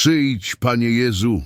Przyjdź, Panie Jezu!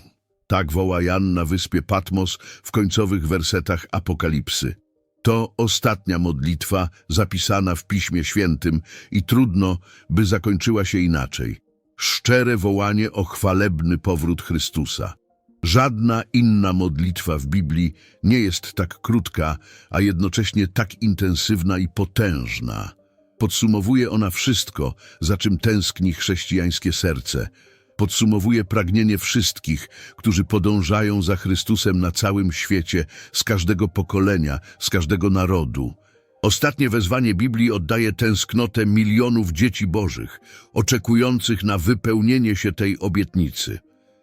Tak woła Jan na wyspie Patmos w końcowych wersetach Apokalipsy. To ostatnia modlitwa zapisana w Piśmie Świętym i trudno, by zakończyła się inaczej. Szczere wołanie o chwalebny powrót Chrystusa. Żadna inna modlitwa w Biblii nie jest tak krótka, a jednocześnie tak intensywna i potężna. Podsumowuje ona wszystko, za czym tęskni chrześcijańskie serce. Podsumowuje pragnienie wszystkich, którzy podążają za Chrystusem na całym świecie, z każdego pokolenia, z każdego narodu. Ostatnie wezwanie Biblii oddaje tęsknotę milionów dzieci bożych, oczekujących na wypełnienie się tej obietnicy.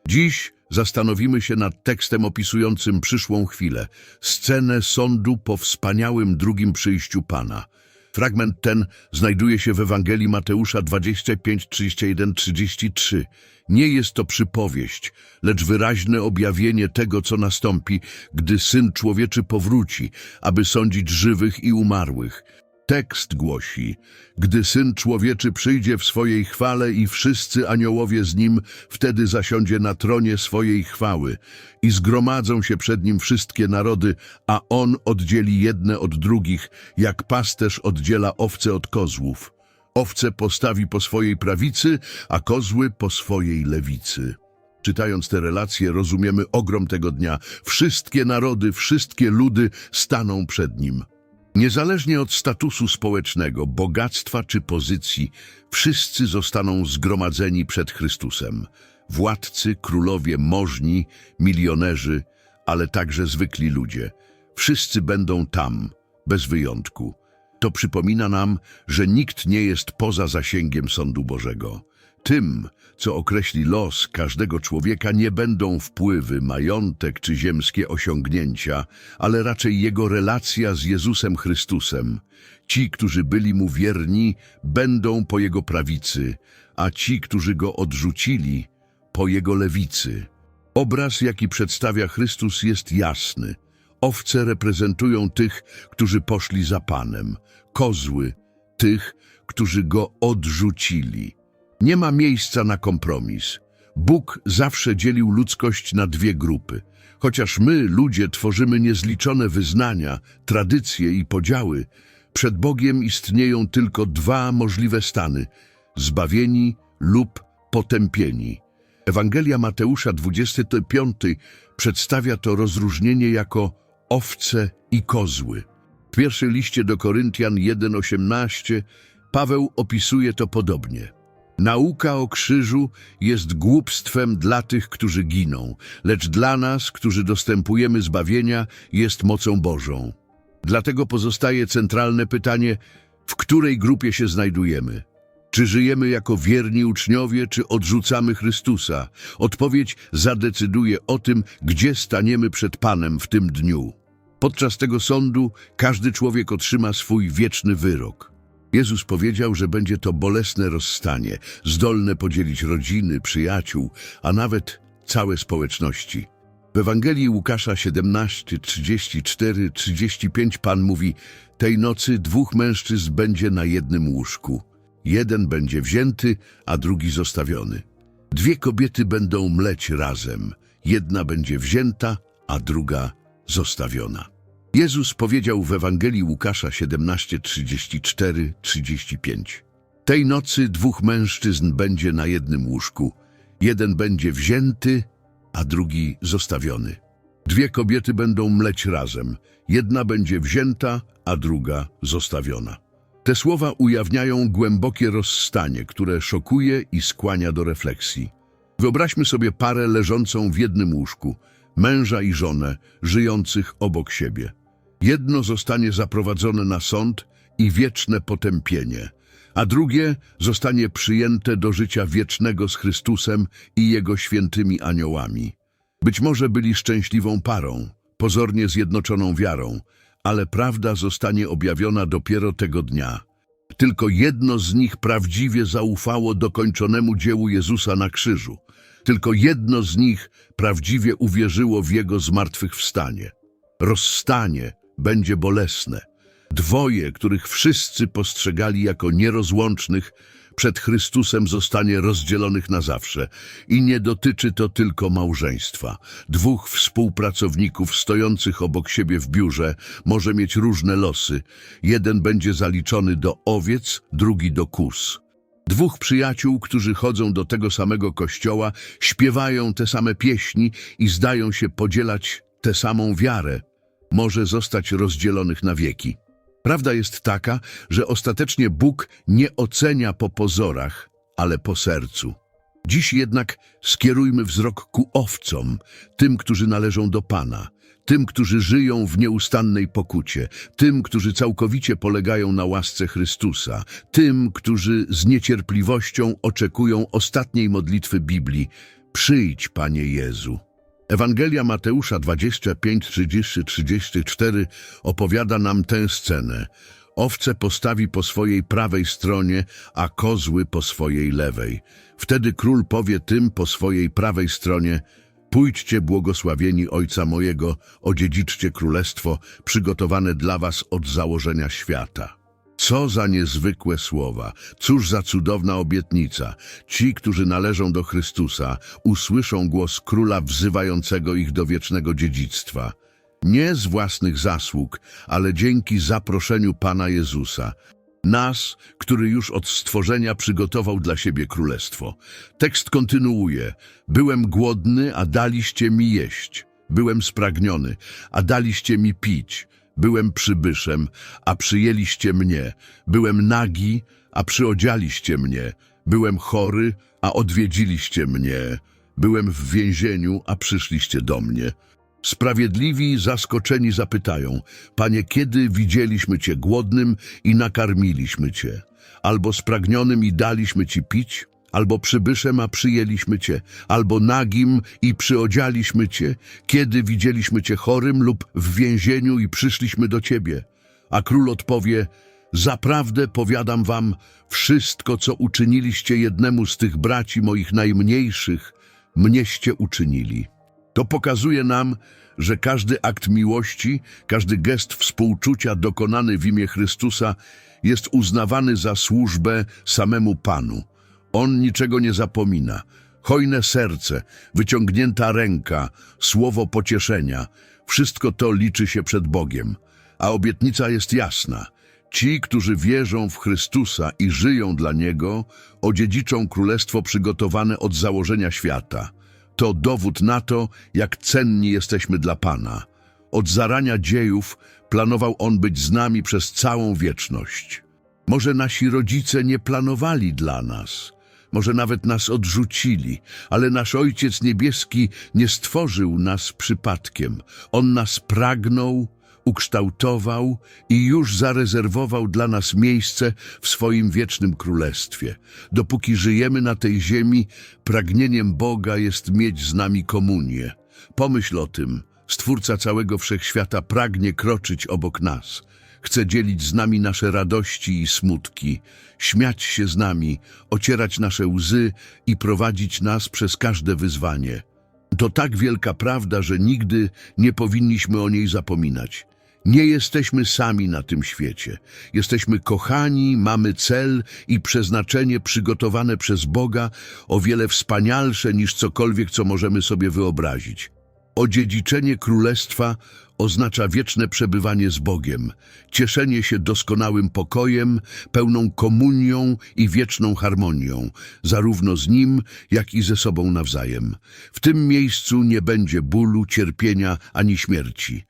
Dziś zastanowimy się nad tekstem opisującym przyszłą chwilę, scenę sądu po wspaniałym drugim przyjściu Pana. Fragment ten znajduje się w Ewangelii Mateusza 25, 31, 33. Nie jest to przypowieść, lecz wyraźne objawienie tego, co nastąpi, gdy Syn Człowieczy powróci, aby sądzić żywych i umarłych. Tekst głosi, gdy Syn Człowieczy przyjdzie w swojej chwale i wszyscy aniołowie z Nim, wtedy zasiądzie na tronie swojej chwały i zgromadzą się przed Nim wszystkie narody, a On oddzieli jedne od drugich, jak pasterz oddziela owce od kozłów. Owce postawi po swojej prawicy, a kozły po swojej lewicy. Czytając te relacje, rozumiemy ogrom tego dnia. Wszystkie narody, wszystkie ludy staną przed Nim. Niezależnie od statusu społecznego, bogactwa czy pozycji, wszyscy zostaną zgromadzeni przed Chrystusem. Władcy, królowie, możni, milionerzy, ale także zwykli ludzie. Wszyscy będą tam, bez wyjątku. To przypomina nam, że nikt nie jest poza zasięgiem sądu Bożego. Tym, co określi los każdego człowieka, nie będą wpływy, majątek czy ziemskie osiągnięcia, ale raczej jego relacja z Jezusem Chrystusem. Ci, którzy byli mu wierni, będą po jego prawicy, a ci, którzy go odrzucili, po jego lewicy. Obraz, jaki przedstawia Chrystus, jest jasny. Owce reprezentują tych, którzy poszli za Panem, kozły tych, którzy go odrzucili. Nie ma miejsca na kompromis. Bóg zawsze dzielił ludzkość na dwie grupy. Chociaż my, ludzie, tworzymy niezliczone wyznania, tradycje i podziały, przed Bogiem istnieją tylko dwa możliwe stany zbawieni lub potępieni. Ewangelia Mateusza 25 przedstawia to rozróżnienie jako owce i kozły. W pierwszym liście do Koryntian 1:18 Paweł opisuje to podobnie. Nauka o krzyżu jest głupstwem dla tych, którzy giną, lecz dla nas, którzy dostępujemy zbawienia, jest mocą Bożą. Dlatego pozostaje centralne pytanie, w której grupie się znajdujemy. Czy żyjemy jako wierni uczniowie, czy odrzucamy Chrystusa? Odpowiedź zadecyduje o tym, gdzie staniemy przed Panem w tym dniu. Podczas tego sądu każdy człowiek otrzyma swój wieczny wyrok. Jezus powiedział, że będzie to bolesne rozstanie, zdolne podzielić rodziny, przyjaciół, a nawet całe społeczności. W Ewangelii Łukasza 17, 34, 35 Pan mówi Tej nocy dwóch mężczyzn będzie na jednym łóżku. Jeden będzie wzięty, a drugi zostawiony. Dwie kobiety będą mleć razem. Jedna będzie wzięta, a druga zostawiona. Jezus powiedział w Ewangelii Łukasza 17, 34, 35. Tej nocy dwóch mężczyzn będzie na jednym łóżku. Jeden będzie wzięty, a drugi zostawiony. Dwie kobiety będą mleć razem. Jedna będzie wzięta, a druga zostawiona. Te słowa ujawniają głębokie rozstanie, które szokuje i skłania do refleksji. Wyobraźmy sobie parę leżącą w jednym łóżku, męża i żonę, żyjących obok siebie. Jedno zostanie zaprowadzone na sąd i wieczne potępienie, a drugie zostanie przyjęte do życia wiecznego z Chrystusem i Jego świętymi aniołami. Być może byli szczęśliwą parą, pozornie zjednoczoną wiarą, ale prawda zostanie objawiona dopiero tego dnia. Tylko jedno z nich prawdziwie zaufało dokończonemu dziełu Jezusa na krzyżu. Tylko jedno z nich prawdziwie uwierzyło w Jego zmartwychwstanie. Rozstanie będzie bolesne. Dwoje, których wszyscy postrzegali jako nierozłącznych, przed Chrystusem zostanie rozdzielonych na zawsze. I nie dotyczy to tylko małżeństwa. Dwóch współpracowników stojących obok siebie w biurze może mieć różne losy. Jeden będzie zaliczony do owiec, drugi do kus. Dwóch przyjaciół, którzy chodzą do tego samego kościoła, śpiewają te same pieśni i zdają się podzielać tę samą wiarę, może zostać rozdzielonych na wieki. Prawda jest taka, że ostatecznie Bóg nie ocenia po pozorach, ale po sercu. Dziś jednak skierujmy wzrok ku owcom, tym, którzy należą do Pana, tym, którzy żyją w nieustannej pokucie, tym, którzy całkowicie polegają na łasce Chrystusa, tym, którzy z niecierpliwością oczekują ostatniej modlitwy Biblii. Przyjdź, Panie Jezu. Ewangelia Mateusza 25, 30, 34 opowiada nam tę scenę. Owce postawi po swojej prawej stronie, a kozły po swojej lewej. Wtedy król powie tym po swojej prawej stronie, Pójdźcie, błogosławieni Ojca mojego, odziedziczcie królestwo przygotowane dla was od założenia świata. Co za niezwykłe słowa, cóż za cudowna obietnica. Ci, którzy należą do Chrystusa, usłyszą głos króla wzywającego ich do wiecznego dziedzictwa. Nie z własnych zasług, ale dzięki zaproszeniu Pana Jezusa. Nas, który już od stworzenia przygotował dla siebie królestwo. Tekst kontynuuje. Byłem głodny, a daliście mi jeść. Byłem spragniony, a daliście mi pić. Byłem przybyszem, a przyjęliście mnie. Byłem nagi, a przyodzialiście mnie. Byłem chory, a odwiedziliście mnie. Byłem w więzieniu, a przyszliście do mnie. Sprawiedliwi, zaskoczeni zapytają, Panie, kiedy widzieliśmy Cię głodnym i nakarmiliśmy Cię? Albo spragnionym i daliśmy Ci pić? Albo przybyszem, a przyjęliśmy Cię? Albo nagim i przyodzialiśmy Cię? Kiedy widzieliśmy Cię chorym lub w więzieniu i przyszliśmy do Ciebie? A król odpowie, Zaprawdę powiadam wam, wszystko, co uczyniliście jednemu z tych braci moich najmniejszych, mnieście uczynili. To pokazuje nam, że każdy akt miłości, każdy gest współczucia dokonany w imię Chrystusa jest uznawany za służbę samemu Panu. On niczego nie zapomina. Hojne serce, wyciągnięta ręka, słowo pocieszenia wszystko to liczy się przed Bogiem. A obietnica jest jasna. Ci, którzy wierzą w Chrystusa i żyją dla Niego, odziedziczą królestwo przygotowane od założenia świata. To dowód na to, jak cenni jesteśmy dla Pana. Od zarania dziejów planował On być z nami przez całą wieczność. Może nasi rodzice nie planowali dla nas, może nawet nas odrzucili, ale nasz Ojciec Niebieski nie stworzył nas przypadkiem. On nas pragnął, ukształtował i już zarezerwował dla nas miejsce w swoim wiecznym królestwie. Dopóki żyjemy na tej ziemi, pragnieniem Boga jest mieć z nami komunię. Pomyśl o tym. Stwórca całego wszechświata pragnie kroczyć obok nas. Chce dzielić z nami nasze radości i smutki, śmiać się z nami, ocierać nasze łzy i prowadzić nas przez każde wyzwanie. To tak wielka prawda, że nigdy nie powinniśmy o niej zapominać. Nie jesteśmy sami na tym świecie. Jesteśmy kochani, mamy cel i przeznaczenie przygotowane przez Boga o wiele wspanialsze niż cokolwiek, co możemy sobie wyobrazić. Odziedziczenie królestwa oznacza wieczne przebywanie z Bogiem, cieszenie się doskonałym pokojem, pełną komunią i wieczną harmonią, zarówno z Nim, jak i ze sobą nawzajem. W tym miejscu nie będzie bólu, cierpienia ani śmierci.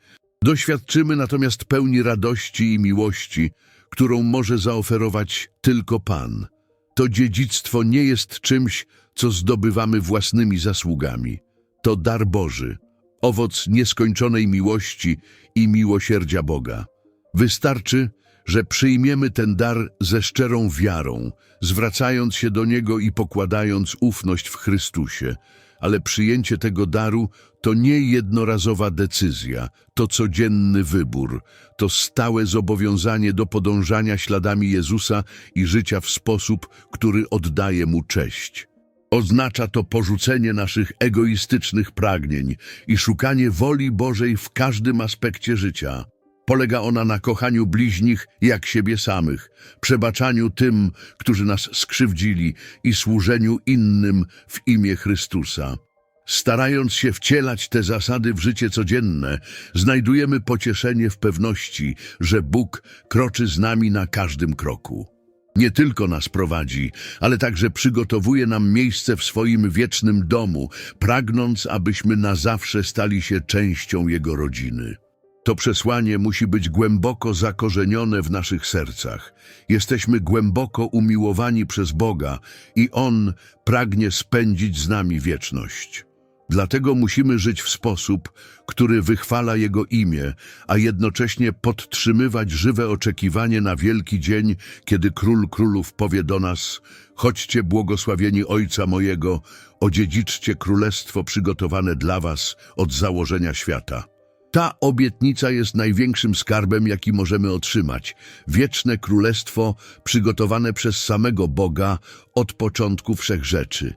Doświadczymy natomiast pełni radości i miłości, którą może zaoferować tylko Pan. To dziedzictwo nie jest czymś, co zdobywamy własnymi zasługami. To dar Boży, owoc nieskończonej miłości i miłosierdzia Boga. Wystarczy, że przyjmiemy ten dar ze szczerą wiarą, zwracając się do Niego i pokładając ufność w Chrystusie. Ale przyjęcie tego daru to nie jednorazowa decyzja, to codzienny wybór, to stałe zobowiązanie do podążania śladami Jezusa i życia w sposób, który oddaje Mu cześć. Oznacza to porzucenie naszych egoistycznych pragnień i szukanie woli Bożej w każdym aspekcie życia. Polega ona na kochaniu bliźnich jak siebie samych, przebaczaniu tym, którzy nas skrzywdzili i służeniu innym w imię Chrystusa. Starając się wcielać te zasady w życie codzienne, znajdujemy pocieszenie w pewności, że Bóg kroczy z nami na każdym kroku. Nie tylko nas prowadzi, ale także przygotowuje nam miejsce w swoim wiecznym domu, pragnąc, abyśmy na zawsze stali się częścią Jego rodziny. To przesłanie musi być głęboko zakorzenione w naszych sercach. Jesteśmy głęboko umiłowani przez Boga i On pragnie spędzić z nami wieczność. Dlatego musimy żyć w sposób, który wychwala Jego imię, a jednocześnie podtrzymywać żywe oczekiwanie na wielki dzień, kiedy Król Królów powie do nas Chodźcie błogosławieni Ojca mojego, odziedziczcie królestwo przygotowane dla was od założenia świata. Ta obietnica jest największym skarbem, jaki możemy otrzymać. Wieczne królestwo przygotowane przez samego Boga od początku wszechrzeczy.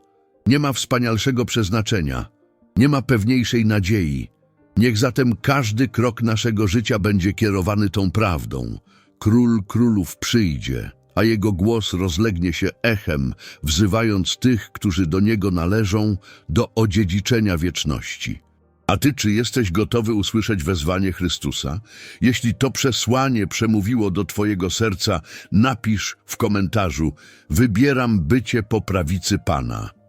Nie ma wspanialszego przeznaczenia, nie ma pewniejszej nadziei. Niech zatem każdy krok naszego życia będzie kierowany tą prawdą. Król królów przyjdzie, a jego głos rozlegnie się echem, wzywając tych, którzy do niego należą, do odziedziczenia wieczności. A ty, czy jesteś gotowy usłyszeć wezwanie Chrystusa? Jeśli to przesłanie przemówiło do twojego serca, napisz w komentarzu: Wybieram bycie po prawicy Pana.